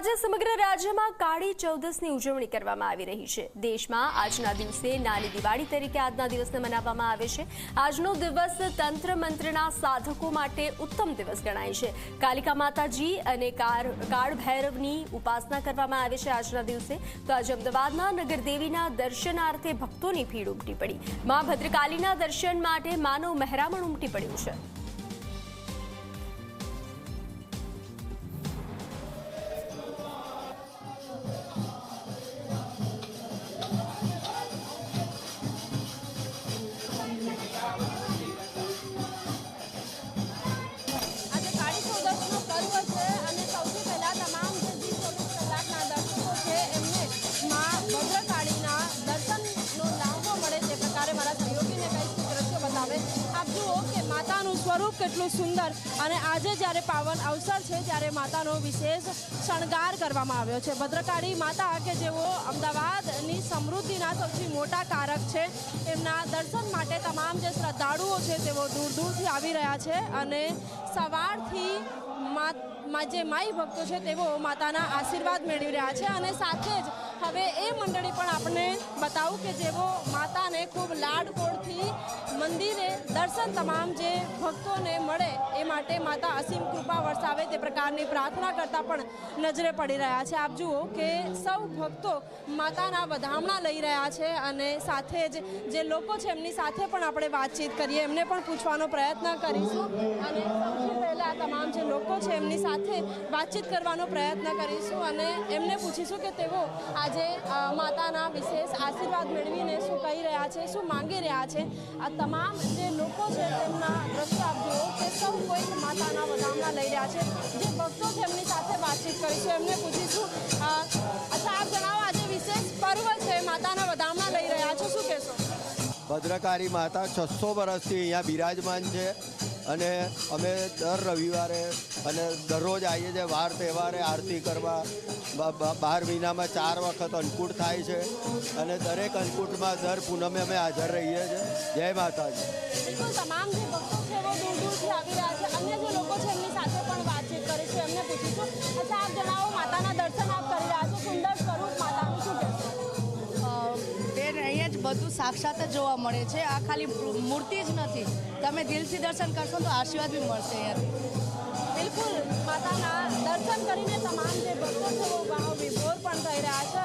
આજે સમગ્ર રાજ્યમાં કાળી ચૌદસની ઉજવણી કરવામાં આવી રહી છે. દેશમાં આજના દિવસે નાની દિવાળી તરીકે આજના દિવસને મનાવવામાં આવે છે. આજનો દિવસ તંત્ર મંત્રના સાધકો માટે ઉત્તમ દિવસ ગણાય છે. કાલિકા માતાજી અને કાળ ભૈરવની ઉપાસના કરવામાં આવે છે આજના દિવસે. તો આજે અમદાવાદના નગરદેવીના દર્શનાર્થે ભક્તોની ભીડ ઉમટી પડી. મા ભદ્રકાલીના દર્શન માટે માનવ મહેરામણ ઉમટી પડ્યું છે. માતાનું સ્વરૂપ કેટલું સુંદર અને આજે જ્યારે પાવન અવસર છે ત્યારે માતાનો વિશેષ શણગાર કરવામાં આવ્યો છે. ભદ્રકાળી માતા કે જેઓ અમદાવાદની સમૃદ્ધિના સૌથી મોટા કારક છે, એમના દર્શન માટે તમામ જે શ્રદ્ધાળુઓ છે તેઓ દૂર દૂરથી આવી રહ્યા છે અને સવારથી મા જે માઈ ભક્તો છે તેઓ માતાના આશીર્વાદ મેળવી રહ્યા છે અને સાથે જ હવે એ મંડળી પણ આપણે બતાવું કે જેઓ માતાને ખૂબ લાડકોળથી મંદિરે દર્શન તમામ જે ભક્તોને માટે માતા અસીમ કૃપા વરસાવે તે પ્રકારની પ્રાર્થના કરતા પણ નજરે પડી રહ્યા છે. આપ જુઓ કે સૌ ભક્તો માતાના વધામણા લઈ રહ્યા છે અને સાથે જ જે લોકો છે એમની સાથે પણ આપણે વાતચીત કરીએ. એમને પણ પૂછવાનો પ્રયત્ન કરીશું. અને સૌથી પહેલાં તમામ જે લોકો છે એમની સાથે વાતચીત કરવાનો પ્રયત્ન કરીશું અને એમને પૂછીશું કે તેઓ આજે માતાના વિશેષ આશીર્વાદ મેળવીને શું કહી રહ્યા છે, શું માંગી રહ્યા છે. આ તમામ જે લોકો છે તેમના દ્રશ્ય આપ જુઓ કે સૌ કોઈ માતાના વધામણા લઈ રહ્યા છે. જે ભક્તો છે એમની સાથે વાતચીત કરીશું એમને પૂછીશું અચ્છા, આપ જણાવો, આજે વિશેષ પર્વ છે, માતાના વધામણા લઈ રહ્યા છો. શું કહેશો? ભદ્રકારી માતા છસો વર્ષથી અહીંયા બિરાજમાન છે અને અમે દર રવિવારે અને દરરોજ આવીએ છીએ વાર તહેવારે આરતી કરવા. બાર મહિનામાં ચાર વખત અન્નકૂટ થાય છે અને દરેક અન્નકૂટમાં દર પૂનમે અમે હાજર રહીએ છીએ. જય માતાજી. બિલકુલ તમામ જે ભક્તો છે એવો દૂર દૂરથી આવી રહ્યા છે. અન્ય જે લોકો છે એમની સાથે પણ વાતચીત કરીશું એમને પૂછીશું અચ્છા આપ જણાવો માતાના દર્શન આપ કરી રહ્યા છો. સુંદર સ્વરૂપ માતાનું શું બેન અહીંયા જ બધું સાક્ષાત જ જોવા મળે છે. આ ખાલી મૂર્તિ જ નથી. તમે દિલથી દર્શન કરશો તો આશીર્વાદ બી મળશે અહીંયાથી બિલકુલ. માતાના દર્શન કરીને તમામ જે ભક્તો છે ભાવ વિભોર પણ થઈ રહ્યા છે.